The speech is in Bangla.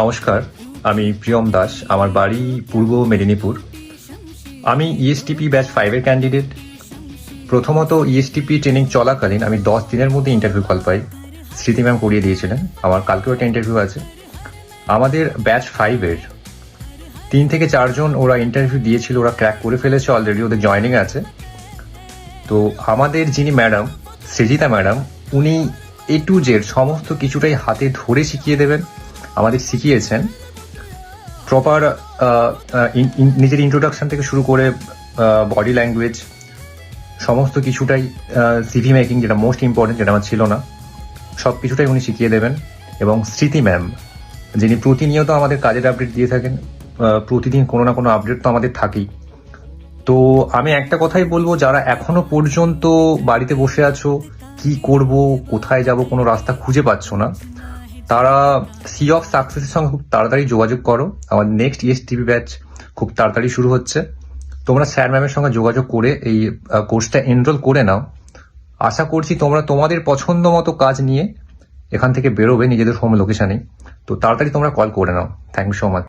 নমস্কার, আমি প্রিয়ম দাস, আমার বাড়ি পূর্ব মেদিনীপুর। আমি E ইএসটিপি ব্যাচ ফাইভের ক্যান্ডিডেট প্রথমত E ইএসটিপি ট্রেনিং চলাকালীন আমি দশ দিনের মধ্যে ইন্টারভিউ কল পাই। স্মৃতি ম্যাম করিয়ে দিয়েছিলেন, আমার কালকেও একটা ইন্টারভিউ আছে। আমাদের ব্যাচ ফাইভের তিন থেকে চারজন ওরা ইন্টারভিউ দিয়েছিল, ওরা ক্র্যাক করে ফেলেছে অলরেডি ওদের জয়নিং আছে। তো আমাদের যিনি ম্যাডাম সৃজিতা ম্যাডাম উনি এ টু জেড সমস্ত কিছুটাই হাতে ধরে শিখিয়ে দেবেন। আমাদের শিখিয়েছেন। প্রপার নিজের ইন্ট্রোডাকশন থেকে শুরু করে বডি ল্যাঙ্গুয়েজ সমস্ত কিছুটাই সিভি মেকিং যেটা মোস্ট ইম্পর্টেন্ট যেটা আমার ছিল না, সব কিছুটাই উনি শিখিয়ে দেবেন। এবং স্মৃতি ম্যাম যিনি প্রতিনিয়ত আমাদের কাজের আপডেট দিয়ে থাকেন প্রতিদিন কোনো না কোনো আপডেট তো আমাদের থাকেই। তো আমি একটা কথাই বলব, যারা এখনও পর্যন্ত বাড়িতে বসে আছো, কি করব, কোথায় যাব, কোনো রাস্তা খুঁজে পাচ্ছ না তারা সি অফ সাকসেসের সঙ্গে খুব তাড়াতাড়ি যোগাযোগ করো। আমার নেক্সট ইএস টিভি ব্যাচ খুব তাড়াতাড়ি শুরু হচ্ছে। তোমরা স্যার ম্যামের সঙ্গে যোগাযোগ করে এই কোর্সটা এনরোল করে নাও। আশা করছি তোমরা তোমাদের পছন্দ মতো কাজ নিয়ে এখান থেকে বেরোবে, নিজেদের হোম লোকেশনে তো তাড়াতাড়ি তোমরা কল করে নাও। Thank you so much